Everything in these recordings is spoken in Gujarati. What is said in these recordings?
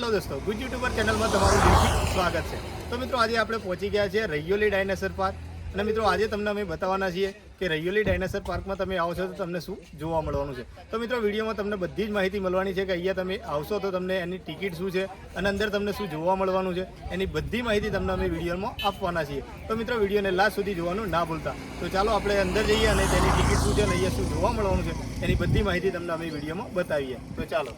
હેલો દોસ્તો ગુજ યુટ્યુબર ચેનલમાં તમારું દિલથી સ્વાગત છે. તો મિત્રો, આજે આપણે પહોંચી ગયા છીએ રૈયોલી ડાયનાસોર પાર્ક. અને મિત્રો, આજે તમને અમે બતાવવાના છીએ કે રૈયોલી ડાયનાસોર પાર્કમાં તમે આવશો તો તમને શું જોવા મળવાનું છે. તો મિત્રો, વિડીયોમાં તમને બધી જ માહિતી મળવાની છે કે અહીંયા તમે આવશો તો તમને એની ટિકિટ શું છે અને અંદર તમને શું જોવા મળવાનું છે, એની બધી માહિતી તમને અમે વિડીયોમાં આપવાના છીએ. તો મિત્રો, વિડીયોને લાસ્ટ સુધી જોવાનું ના ભૂલતા. તો ચાલો આપણે અંદર જઈએ અને તેની ટિકિટ શું છે અને અહીંયા શું જોવા મળવાનું છે, એની બધી માહિતી તમને અમે વિડીયોમાં બતાવીએ. તો ચાલો.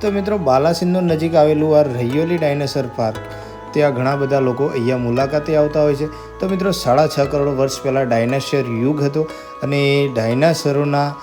તો મિત્રો બાલાસિનોર નજીક આવેલું આ રૈયોલી ડાયનાસોર પાર્ક, ત્યાં ઘણા બધા લોકો અહીંયા મુલાકાતે આવતા હોય છે. તો મિત્રો, સાડા છ કરોડ વર્ષ પહેલાં ડાયનાસોર યુગ હતો અને એ ડાયનાસોરોના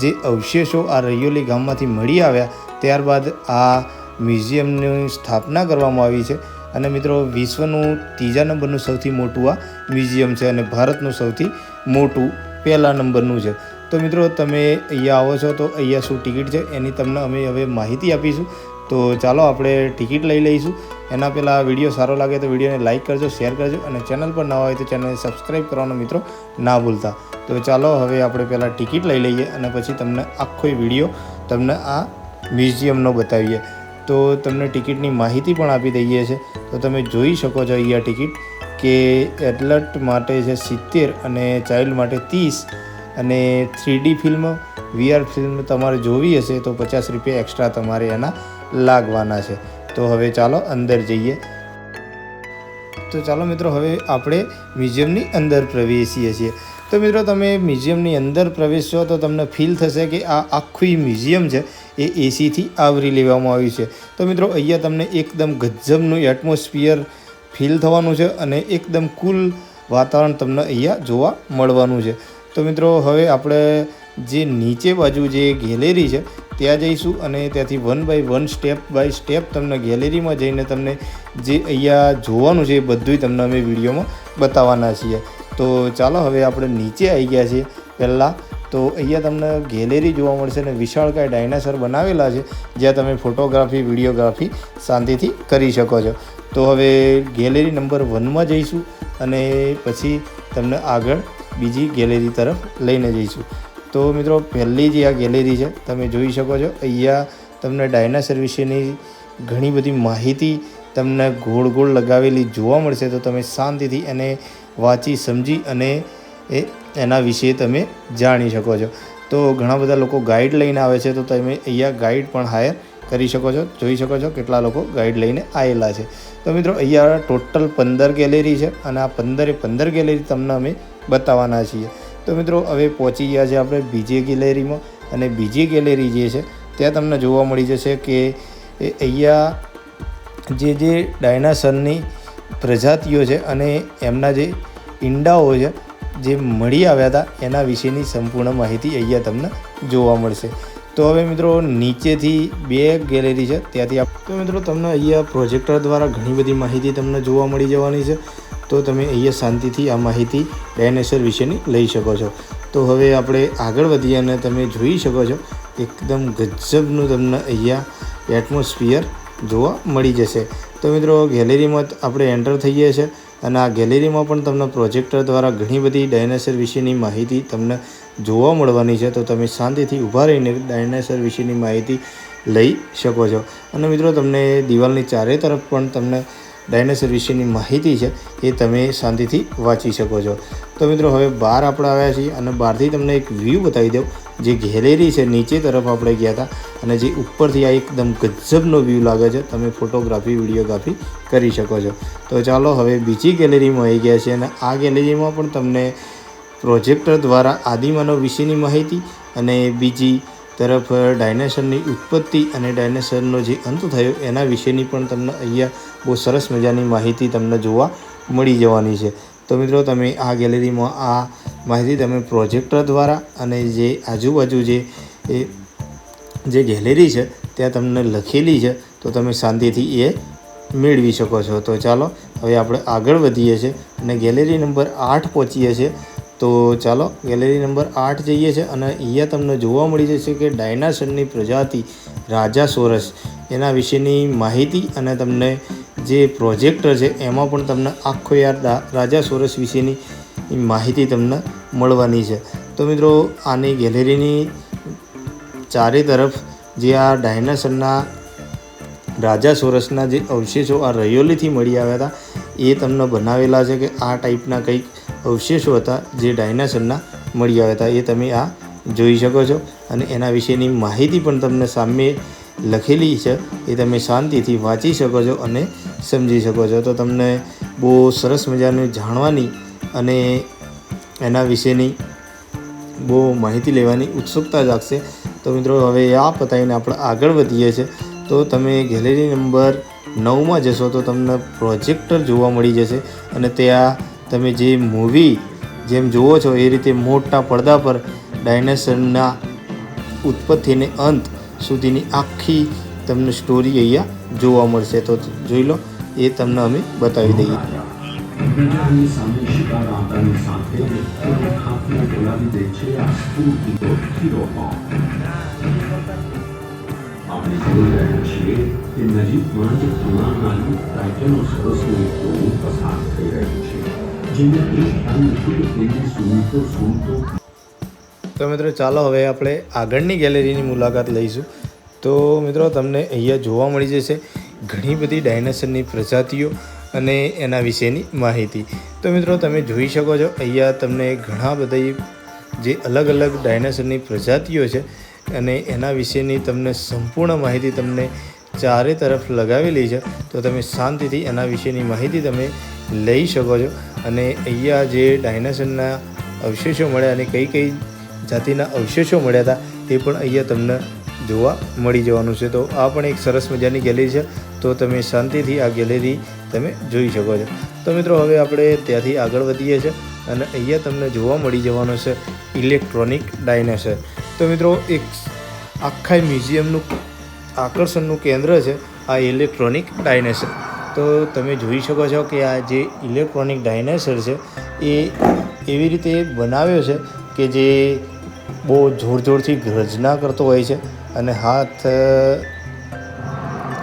જે અવશેષો આ રૈયોલી ગામમાંથી મળી આવ્યા, ત્યારબાદ આ મ્યુઝિયમની સ્થાપના કરવામાં આવી છે. અને મિત્રો, વિશ્વનું ત્રીજા નંબરનું સૌથી મોટું આ મ્યુઝિયમ છે અને ભારતનું સૌથી મોટું પહેલા નંબરનું છે. તો મિત્રો, તમે અહીંયા આવો છો તો અહીંયા શું ટિકિટ છે એની તમને અમે હવે માહિતી આપીશું. તો ચાલો આપણે ટિકિટ લઈ લઈશું. એના પહેલાં વીડિયો સારો લાગે તો વિડીયોને લાઇક કરજો, શેર કરજો અને ચેનલ પર નવા હોય તો ચેનલને સબસ્ક્રાઈબ કરવાનો મિત્રો ના ભૂલતા. તો ચાલો હવે આપણે પહેલાં ટિકિટ લઈ લઈએ અને પછી તમને આખો વીડિયો તમને આ મ્યુઝિયમનો બતાવીએ. તો તમને ટિકિટની માહિતી પણ આપી દઈએ છે. તો તમે જોઈ શકો છો અહીંયા ટિકિટ કે એડલટ માટે છે સિત્તેર અને ચાઇલ્ડ માટે ત્રીસ. અને થ્રીડી ફિલ્મ, વીઆર ફિલ્મ તમારે જોવી હશે તો પચાસ રૂપિયા એક્સ્ટ્રા તમારે એના લાગવાના છે. તો હવે ચાલો અંદર જઈએ. તો ચાલો મિત્રો, હવે આપણે મ્યુઝિયમની અંદર પ્રવેશીએ છીએ. તો મિત્રો, તમે મ્યુઝિયમની અંદર પ્રવેશશો તો તમને ફીલ થશે કે આ આખું મ્યુઝિયમ છે એ એસીથી આવરી લેવામાં આવ્યું છે. તો મિત્રો, અહીંયા તમને એકદમ ગજબનું એટમોસ્ફિયર ફીલ થવાનું છે અને એકદમ કુલ વાતાવરણ તમને અહીંયા જોવા મળવાનું છે. તો મિત્રો, હવે આપણે જે નીચે બાજુ જે ગેલેરી છે, ત્યાં જઈશું અને ત્યાંથી one by one step by step તમને ગેલેરીમાં જઈને તમને જે અહીંયા જોવાનું છે એ બધું તમને અમે વિડીયોમાં બતાવવાના છીએ. તો ચાલો હવે આપણે નીચે આવી ગયા છીએ પહેલાં. તો અહીંયા તમને ગેલેરી જોવા મળશે અને વિશાળકાય ડાયનાસોર બનાવેલા છે, જ્યાં તમે ફોટોગ્રાફી, વિડીયોગ્રાફી શાંતિથી કરી શકો છો. તો હવે ગેલેરી નંબર વનમાં જઈશું અને પછી તમને આગળ બીજી ગેલેરી તરફ લઈને જઈશું. તો મિત્રો, પહેલી જે આ ગેલેરી છે, તમે જોઈ શકો છો, અહીંયા તમને ડાયનાસર વિશેની ઘણી બધી માહિતી તમને ગોળ ગોળ લગાવેલી જોવા મળશે. તો તમે શાંતિથી એને વાંચી, સમજી અને એ એના વિશે તમે જાણી શકો છો. તો ઘણા બધા લોકો ગાઈડ લઈને આવે છે, તો તમે અહીંયા ગાઈડ પણ હાયર કરી શકો છો, જોઈ શકો છો કેટલા લોકો ગાઈડ લઈને આવેલા છે. તો મિત્રો, અહીંયા ટોટલ પંદર ગેલેરી છે અને આ પંદરે પંદર ગેલેરી તમને અમે બતાવવાના છીએ. તો મિત્રો, હવે પહોંચી ગયા છે આપણે બીજી ગેલેરીમાં અને બીજી ગેલેરી જે છે, ત્યાં તમને જોવા મળી જશે કે અહીંયા જે જે ડાયનાસરની પ્રજાતિઓ છે અને એમના જે ઈંડાઓ છે, જે મળી આવ્યા હતા, એના વિશેની સંપૂર્ણ માહિતી અહીંયા તમને જોવા મળશે. તો હવે મિત્રો, નીચેથી બે ગેલેરી છે, ત્યાંથી તો મિત્રો, તમને અહીંયા પ્રોજેક્ટર દ્વારા ઘણી બધી માહિતી તમને જોવા મળી જવાની છે. તો તમે અહીંયા શાંતિથી આ માહિતી ડાયનેસર વિશેની લઈ શકો છો. તો હવે આપણે આગળ વધીએ અને તમે જોઈ શકો છો, એકદમ ગજબનું તમને અહીંયા એટમોસ્ફિયર જોવા મળી જશે. તો મિત્રો, ગેલેરીમાં આપણે એન્ટર થઈએ છીએ અને આ ગેલેરીમાં પણ તમને પ્રોજેક્ટર દ્વારા ઘણી બધી ડાયનેસર વિશેની માહિતી તમને જોવા મળવાની છે. તો તમે શાંતિથી ઊભા રહીને ડાયનેસર વિશેની માહિતી લઈ શકો છો. અને મિત્રો, તમને દિવાલની ચારે તરફ પણ તમને ડાયનાસોર વિશેની માહિતી છે એ તમે શાંતિથી વાંચી શકો છો. તો મિત્રો, હવે બહાર આપણે આવ્યા છીએ અને બહારથી તમને એક વ્યૂ બતાવી દઉં. જે ગેલેરી છે, નીચે તરફ આપણે ગયા હતા અને જે ઉપરથી આ એકદમ ગજબનો વ્યૂ લાગે છે. તમે ફોટોગ્રાફી વિડીયોગ્રાફી કરી શકો છો. તો ચાલો હવે બીજી ગેલેરીમાં આવી ગયા છીએ અને આ ગેલેરીમાં પણ તમને પ્રોજેક્ટર દ્વારા આદિમાનવ વિશેની માહિતી અને બીજી તરફ ડાયનેસરની ઉત્પત્તિ અને ડાયનેસરનો જે અંત થયો એના વિશેની પણ તમને અહીંયા બહુ સરસ મજાની માહિતી તમને જોવા મળી જવાની છે. તો મિત્રો તમે આ ગેલેરીમાં આ માહિતી તમે પ્રોજેક્ટર દ્વારા અને જે આજુબાજુ જે એ જે ગેલેરી છે ત્યાં તમને લખેલી છે, તો તમે શાંતિથી એ મેળવી શકો છો. તો ચાલો, હવે આપણે આગળ વધીએ છીએ અને ગેલેરી નંબર આઠ પહોંચીએ છીએ. તો ચાલો ગેલેરી નંબર આઠ જઈએ છે અને અહીંયા તમને જોવા મળી જશે કે ડાયનાસોરની પ્રજાતિ રાજા સોરસ, એના વિશેની માહિતી અને તમને જે પ્રોજેક્ટર છે એમાં પણ તમને આખો યાર રાજા સોરસ વિશેની માહિતી તમને મળવાની છે. તો મિત્રો, આની ગેલેરીની ચારે તરફ જે આ ડાયનાસોરના રાજા સોરસના જે અવશેષો આ રયોલીથી મળી આવ્યા હતા, એ તમને બનાવેલા છે કે આ ટાઈપના કંઈક અવશેષો હતા જે ડાયનાસોરના મળી આવ્યા હતા. એ તમે આ જોઈ શકો છો અને એના વિશેની માહિતી પણ તમને સામે લખેલી છે. એ તમે શાંતિથી વાંચી શકો છો અને સમજી શકો છો. તો તમને બહુ સરસ મજાનું જાણવાની અને એના વિશેની બહુ માહિતી લેવાની ઉત્સુકતા જાગશે. તો મિત્રો, હવે આ પતાવીને આપણે આગળ વધીએ છીએ. તો તમે ગેલેરી નંબર નવમાં જશો તો તમને પ્રોજેક્ટર જોવા મળી જશે અને ત્યાં તમે જે મૂવી જેમ જુઓ છો, એ રીતે મોટા પડદા પર ડાયનાસોરના ઉત્પત્તિને અંત સુધીની આખી તમને સ્ટોરી અહીંયા જોવા મળશે. તો જોઈ લો, એ તમને અમે બતાવી દઈએ. આપણે જોઈ રહ્યા છીએ કે નજીકમાં જ પુરાણાની ટાઇટેનોસોરસનું એક ટોળું પસાર થઈ રહ્યું છે. તો મિત્રો ચાલો હવે આપણે આગળની ગેલેરીની મુલાકાત લઈશું. તો મિત્રો તમને અહીંયા જોવા મળી જશે ઘણી બધી ડાયનાસોરની પ્રજાતિઓ અને એના વિશેની માહિતી. તો મિત્રો તમે જોઈ શકો છો, અહીંયા તમને ઘણા બધી જે અલગ અલગ ડાયનાસોરની પ્રજાતિઓ છે અને એના વિશેની તમને સંપૂર્ણ માહિતી તમને ચારે તરફ લગાવેલી છે, તો તમે શાંતિથી એના વિશેની માહિતી તમે લઈ શકો છો. અને અહીંયા જે ડાયનાસોરના અવશેષો મળ્યા અને કઈ કઈ જાતિના અવશેષો મળ્યા હતા એ પણ અહીંયા તમને જોવા મળી જવાનું છે. તો આ પણ એક સરસ મજાની ગેલેરી છે, તો તમે શાંતિથી આ ગેલેરી તમે જોઈ શકો છો. તો મિત્રો, હવે આપણે ત્યાંથી આગળ વધીએ છીએ અને અહીંયા તમને જોવા મળી જવાનું છે ઇલેક્ટ્રોનિક ડાયનેસર. તો મિત્રો, એક આખા મ્યુઝિયમનું આકર્ષણનું કેન્દ્ર છે આ ઇલેક્ટ્રોનિક ડાયનેસર. તો તમે જોઈ શકો છો કે આ જે ઇલેક્ટ્રોનિક ડાયનેસર છે, એ એવી રીતે બનાવ્યો છે કે જે બહુ જોર જોરથી ગર્જના કરતો હોય છે અને હાથ,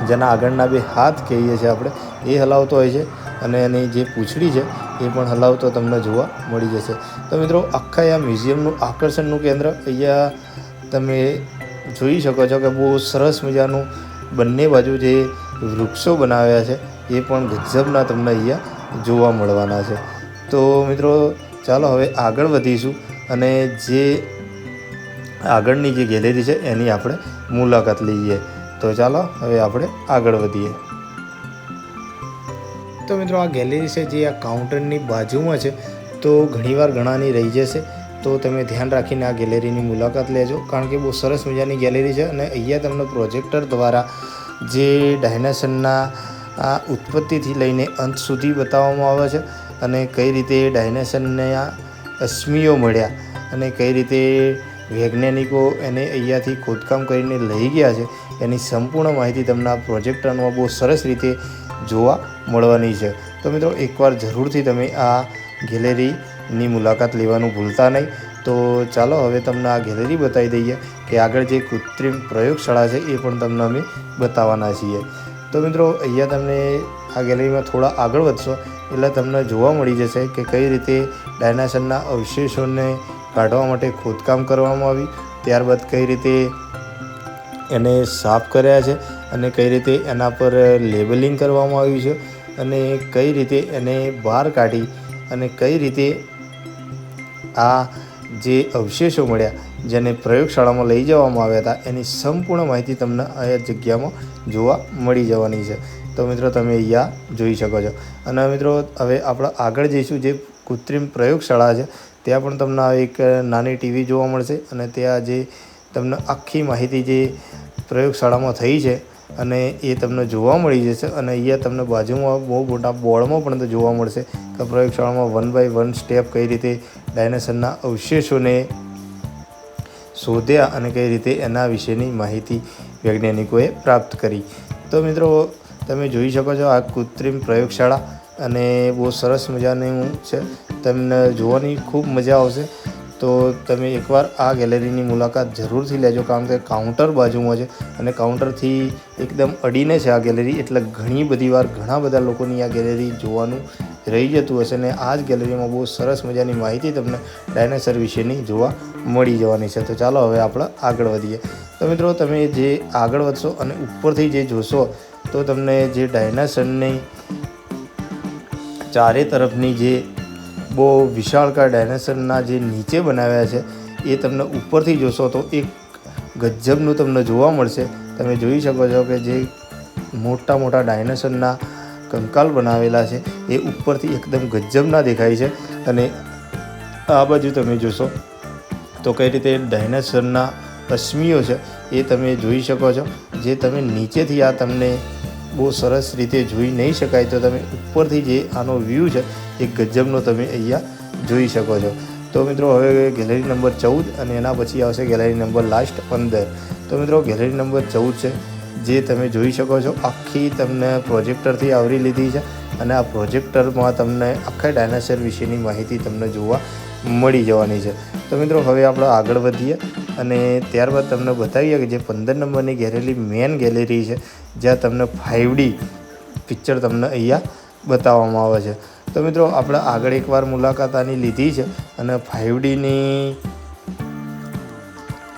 જેના આગળના બે હાથ કહીએ છીએ આપણે, એ હલાવતો હોય છે અને એની જે પૂંછડી છે, એ પણ હલાવતો તમને જોવા મળી જશે. તો મિત્રો, આખા આ મ્યુઝિયમનું આકર્ષણનું કેન્દ્ર, અહીંયા તમે જોઈ શકો છો કે બહુ સરસ મજાનું બંને બાજુ જે વૃક્ષો બનાવ્યા છે, એ પણ ગજબના તમને અહીંયા જોવા મળવાના છે. તો મિત્રો, ચાલો હવે આગળ વધીશું અને જે આગળની જે ગેલેરી છે, એની આપણે મુલાકાત લઈએ. તો ચાલો હવે આપણે આગળ વધીએ. તો મિત્રો, આ ગેલેરી છે જે આ કાઉન્ટરની બાજુમાં છે, તો ઘણીવાર ઘણાની રહી જશે. તો તમે ધ્યાન રાખીને આ ગેલેરીની મુલાકાત લેજો, કારણ કે બહુ સરસ મજાની ગેલેરી છે અને અહીંયા તમને પ્રોજેક્ટર દ્વારા જે ડાયનાસોરના આ ઉત્પત્તિથી લઈને અંત સુધી બતાવવામાં આવે છે અને કઈ રીતે ડાયનાસોરને અશ્મિઓ મળ્યા અને કઈ રીતે વૈજ્ઞાનિકો એને અહીંયાથી ખોદકામ કરીને લઈ ગયા છે, એની સંપૂર્ણ માહિતી તમને આ પ્રોજેક્ટરમાં બહુ સરસ રીતે જોવા મળવાની છે. તો મિત્રો, એકવાર જરૂરથી તમે આ ગેલેરીની મુલાકાત લેવાનું ભૂલતા નહીં. તો ચાલો હવે તમને આ ગેલેરી બતાવી દઈએ કે આગળ જે કૃત્રિમ પ્રયોગશાળા છે એ પણ તમને અમે બતાવવાના છીએ. તો મિત્રો, અહીંયા તમને આ ગેલેરીમાં થોડા આગળ વધશો. એટલે તમને જોવા મળી જશે કે કઈ રીતે ડાયનાસરના અવશેષોને કાઢવા માટે ખોદકામ કરવામાં આવ્યું, ત્યારબાદ કઈ રીતે એને સાફ કર્યા છે અને કઈ રીતે એના પર લેબલિંગ કરવામાં આવ્યું છે અને કઈ રીતે એને બહાર કાઢી અને કઈ રીતે આ જે અવશેષો મળ્યા, જેને પ્રયોગશાળામાં લઈ જવામાં આવ્યા હતા, એની સંપૂર્ણ માહિતી તમને આ જગ્યામાં જોવા મળી જવાની છે. તો મિત્રો, તમે અહીંયા જોઈ શકો છો. અને મિત્રો, હવે આપણે આગળ જઈશું જે કૃત્રિમ પ્રયોગશાળા છે, ત્યાં પણ તમને એક નાની ટીવી જોવા મળશે અને ત્યાં જે તમને આખી માહિતી જે પ્રયોગશાળામાં થઈ છે અને એ તમને જોવા મળી જશે અને અહીંયા તમને બાજુમાં બહુ મોટા બોર્ડમાં પણ જોવા મળશે કે પ્રયોગશાળામાં વન બાય વન સ્ટેપ કઈ રીતે ડાયનાસોરના અવશેષોને શોધ્યા અને કઈ રીતે એના વિશેની માહિતી વૈજ્ઞાનિકોએ પ્રાપ્ત કરી. તો મિત્રો, તમે જોઈ શકો છો આ કૃત્રિમ પ્રયોગશાળા અને બહુ સરસ મજાનું છે. તમને જોવાની ખૂબ મજા આવશે. તો તમે એકવાર આ ગેલેરીની મુલાકાત જરૂરથી લેજો, કારણ કે કાઉન્ટર બાજુમાં છે અને કાઉન્ટરથી એકદમ અડીને છે આ ગેલેરી. એટલે ઘણી બધી વાર ઘણા બધા લોકોની આ ગેલેરી જોવાનું રહી જતું હશે ને આ જ ગેલેરીમાં બહુ સરસ મજાની માહિતી તમને ડાયનાસર વિશેની જોવા મળી જવાની છે. તો ચાલો હવે આપણે આગળ વધીએ. તો મિત્રો, તમે જે આગળ વધશો અને ઉપરથી જે જોશો, તો તમને જે ડાયનાસરની ચારે તરફની જે બહુ વિશાળકાય ડાયનાસોરના જે નીચે બનાવ્યા છે, એ તમને ઉપરથી જોશો તો એક ગજબનું તમને જોવા મળશે. તમે જોઈ શકો છો કે જે મોટા મોટા ડાયનાસોરના કંકાલ બનાવેલા છે, એ ઉપરથી એકદમ ગજબના દેખાય છે. અને આ બાજુ તમે જોશો તો કઈ રીતે ડાયનાસોરના અશ્મિઓ છે, એ તમે જોઈ શકો છો. જે તમે નીચેથી આ તમને બહુ સરસ રીતે જોઈ નહીં શકાય. તો તમે ઉપરથી જે આનો વ્યૂ છે, એ ગજબનો તમે અહીંયા જોઈ શકો છો. તો મિત્રો, હવે ગેલેરી નંબર ચૌદ અને એના પછી આવશે ગેલેરી નંબર લાસ્ટ પંદર. તો મિત્રો ગેલેરી નંબર ચૌદ છે, જે તમે જોઈ શકો છો. આખી તમને પ્રોજેક્ટરથી આવરી લીધી છે અને આ પ્રોજેક્ટરમાં તમને આખા ડાયનાસોર વિશેની માહિતી તમને જોવા મળી જવાની છે. તો મિત્રો, હવે આપણે આગળ વધીએ. અને ત્યારબાદ તમને બતાવીએ કે જે પંદર નંબરની ગેલેરી મેન ગેલેરી છે, જ્યાં તમને ફાઇવડી પિક્ચર તમને અહીંયા બતાવવામાં આવે છે. તો મિત્રો, આપણે આગળ એકવાર મુલાકાત આની લીધી છે અને ફાઇવ ડીની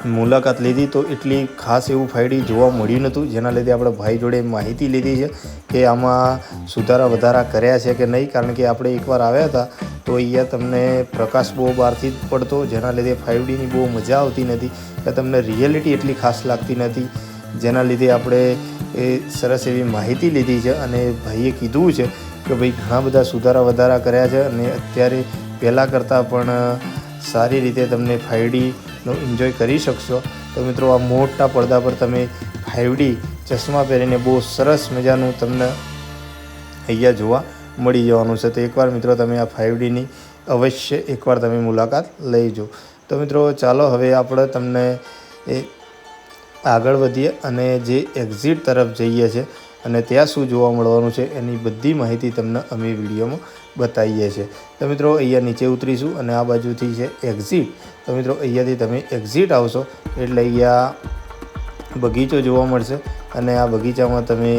મુલાકાત લીધી તો એટલી ખાસ એવું ફાઇવડી જોવા મળ્યું નહોતું. જેના લીધે આપણે ભાઈ જોડે માહિતી લીધી છે કે આમાં સુધારા વધારા કર્યા છે કે નહીં. કારણ કે આપણે એકવાર આવ્યા હતા તો અહીંયા તમને પ્રકાશ બહુ બહારથી જ પડતો, જેના લીધે ફાઇવડીની બહુ મજા આવતી નથી કે તમને રિયલિટી એટલી ખાસ લાગતી નથી જેના લીધે આપણે એ સરસ એવી માહિતી લીધી છે અને ભાઈએ કીધું છે કે ભાઈ ઘણા બધા સુધારા વધારા કર્યા છે અને અત્યારે પહેલાં કરતાં પણ સારી રીતે તમને ફાઇવડીનો એન્જોય કરી શકશો. તો મિત્રો, આ મોટા પડદા પર તમે ફાઇવડી ચશ્મા પહેરીને બહુ સરસ મજાનું તમને અહીંયા જોવા મળી જવાનું છે. તો એકવાર મિત્રો, તમે આ ફાઇવડીની અવશ્ય એકવાર તમે મુલાકાત લઈજો તો મિત્રો, ચાલો હવે આપણે તમને એ આગળ વધીએ અને જે એક્ઝિટ તરફ જઈએ છીએ અને ત્યાં શું જોવા મળવાનું છે એની બધી માહિતી તમને અમે વિડીયોમાં બતાવીએ છીએ. તો મિત્રો, અહીંયા નીચે ઉતરીશું અને આ બાજુથી છે એક્ઝિટ તો મિત્રો, અહીંયાથી તમે એક્ઝિટ આવશો એટલે અહીંયા બગીચો જોવા મળશે અને આ બગીચામાં તમે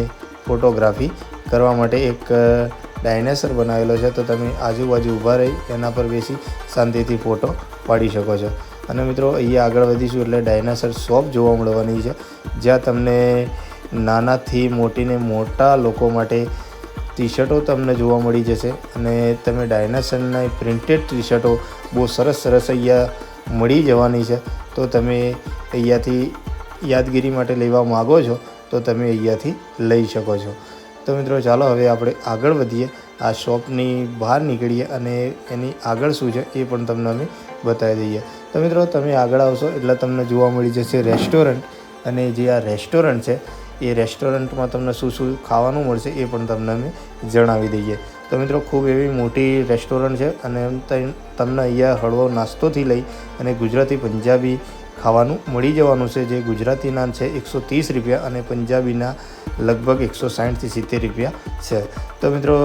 ફોટોગ્રાફી કરવા માટે એક ડાયનેસર બનાવેલો છે. તો તમે આજુબાજુ ઊભા રહી એના પર બેસી શાંતિથી ફોટો પાડી શકો છો. અને મિત્રો, અહીંયા આગળ વધીશું એટલે ડાયનાસર શોપ જોવા મળવાની છે. જ્યાં તમને નાનાથી મોટીને મોટા લોકો માટે ટી શર્ટો તમને જોવા મળી જશે અને તમે ડાયનાસરના પ્રિન્ટેડ ટી શર્ટો બહુ સરસ સરસ અહીંયા મળી જવાની છે. તો તમે અહીંયાથી યાદગીરી માટે લેવા માગો છો, તો તમે અહીંયાથી લઈ શકો છો. તો મિત્રો ચાલો હવે આપણે આગળ વધીએ. આ શોપની બહાર નીકળીએ અને એની આગળ શું છે એ પણ તમને અમે બતાવી દઈએ. તો મિત્રો તમે આગળ આવશો એટલે તમને જોવા મળી જશે રેસ્ટોરન્ટ અને જે આ રેસ્ટોરન્ટ છે એ રેસ્ટોરન્ટમાં તમને શું શું ખાવાનું મળશે એ પણ તમને અમે જણાવી દઈએ. તો મિત્રો, ખૂબ એવી મોટી રેસ્ટોરન્ટ છે અને તમને અહીંયા હળવો નાસ્તોથી લઈ અને ગુજરાતી પંજાબી ખાવાનું મળી જવાનું છે. જે ગુજરાતીના છે એકસો ત્રીસ રૂપિયા અને પંજાબીના લગભગ એકસો સાઠથી સિત્તેર રૂપિયા છે. તો મિત્રો,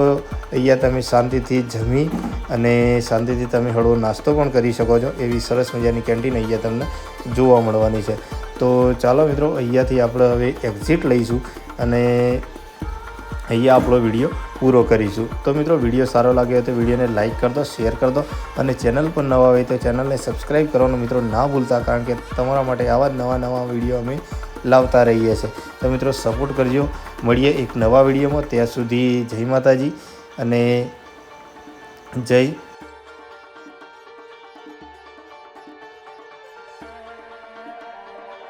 અહીંયા તમે શાંતિથી જમી અને શાંતિથી તમે હળવો નાસ્તો પણ કરી શકો છો. એવી સરસ મજાની કેન્ટીન અહીંયા તમને જોવા મળવાની છે. તો ચાલો મિત્રો, અહીંયાથી આપણે હવે એક્ઝિટ લઈશું અને અહીંયા આપણો વીડિયો પૂરો કરીશું. તો મિત્રો વીડિયો સારો લાગ્યો તો વિડીયોને લાઇક કરી દો શેર કરી દો અને ચેનલ પર નવા હોય તો ચેનલને સબસ્ક્રાઈબ કરવાનું મિત્રો ના ભૂલતા, કારણ કે તમારા માટે આવા જ નવા નવા વીડિયો અમે લાવતા રહીએ છીએ. તો મિત્રો સપોર્ટ કરજો. મળીએ એક નવા વિડીયોમાં ત્યાં સુધી જય માતાજી અને જય